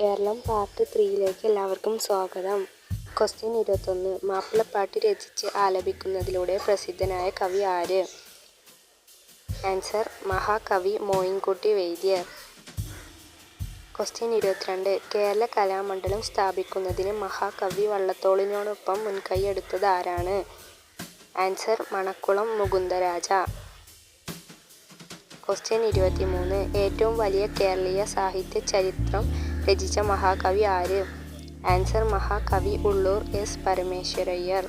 Keralam part ത്രീയിലേക്ക് എല്ലാവർക്കും സ്വാഗതം. Question ഇരുപത്തൊന്ന്. മാപ്പിളപ്പാട്ട് രചിച്ച് ആലപിക്കുന്നതിലൂടെ പ്രസിദ്ധനായ കവി ആര്? ആൻസർ മഹാകവി മോയിൻകുട്ടി വൈദ്യർ. ക്വസ്റ്റ്യൻ ഇരുപത്തിരണ്ട്. കേരള കലാമണ്ഡലം സ്ഥാപിക്കുന്നതിന് മഹാകവി വള്ളത്തോളിനോടൊപ്പം മുൻകൈയെടുത്തത് ആരാണ്? ആൻസർ മണക്കുളം മുകുന്ദരാജ. ക്വസ്റ്റ്യൻ ഇരുപത്തിമൂന്ന്. ഏറ്റവും വലിയ കേരളീയ സാഹിത്യ ചരിത്രം രചിച്ച മഹാകവി ആര്? ആൻസർ മഹാകവി ഉള്ളൂർ എസ് പരമേശ്വരയ്യർ.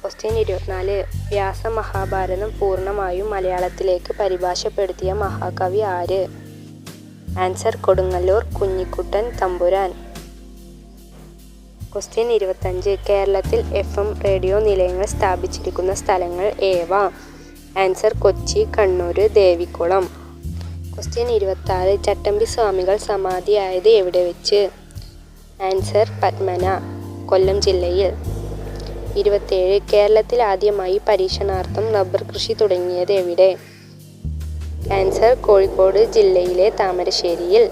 ക്വസ്റ്റ്യൻ ഇരുപത്തിനാല്. വ്യാസ മഹാഭാരതം പൂർണമായും മലയാളത്തിലേക്ക് പരിഭാഷപ്പെടുത്തിയ മഹാകവി ആര്? ആൻസർ കൊടുങ്ങല്ലൂർ കുഞ്ഞിക്കുട്ടൻ തമ്പുരാൻ. ക്വസ്റ്റ്യൻ ഇരുപത്തഞ്ച്. കേരളത്തിൽ എഫ് എം റേഡിയോ നിലയങ്ങൾ സ്ഥാപിച്ചിരിക്കുന്ന സ്ഥലങ്ങൾ ഏവ? ആൻസർ കൊച്ചി കണ്ണൂർ ദേവികുളം. ക്വസ്റ്റ്യൻ ഇരുപത്താറ് ചട്ടമ്പി സ്വാമികൾ സമാധിയായത് എവിടെ വെച്ച്? ആൻസർ പത്മന കൊല്ലം ജില്ലയിൽ. ഇരുപത്തേഴ് കേരളത്തിൽ ആദ്യമായി പരീക്ഷണാർത്ഥം റബ്ബർ കൃഷി തുടങ്ങിയത് എവിടെ? ആൻസർ കോഴിക്കോട് ജില്ലയിലെ താമരശ്ശേരിയിൽ.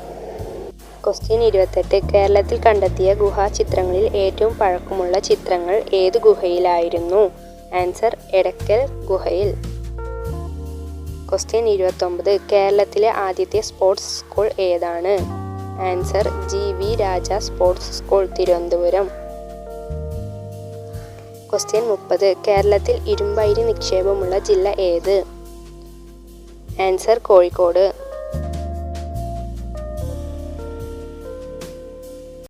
ക്വസ്റ്റ്യൻ ഇരുപത്തെട്ട് കേരളത്തിൽ കണ്ടെത്തിയ ഗുഹാചിത്രങ്ങളിൽ ഏറ്റവും പഴക്കമുള്ള ചിത്രങ്ങൾ ഏത് ഗുഹയിലായിരുന്നു? ആൻസർ എടക്കൽ ഗുഹയിൽ. ക്വസ്റ്റ്യൻ ഇരുപത്തൊമ്പത്. കേരളത്തിലെ ആദ്യത്തെ സ്പോർട്സ് സ്കൂൾ ഏതാണ്? Answer G V Raja sports school Thiruvananthapuram. Question മുപ്പത്. കേരളത്തിൽ ഇരുമ്പയിരി നിക്ഷേപമുള്ള ജില്ല ഏത്? ആൻസർ കോഴിക്കോട്.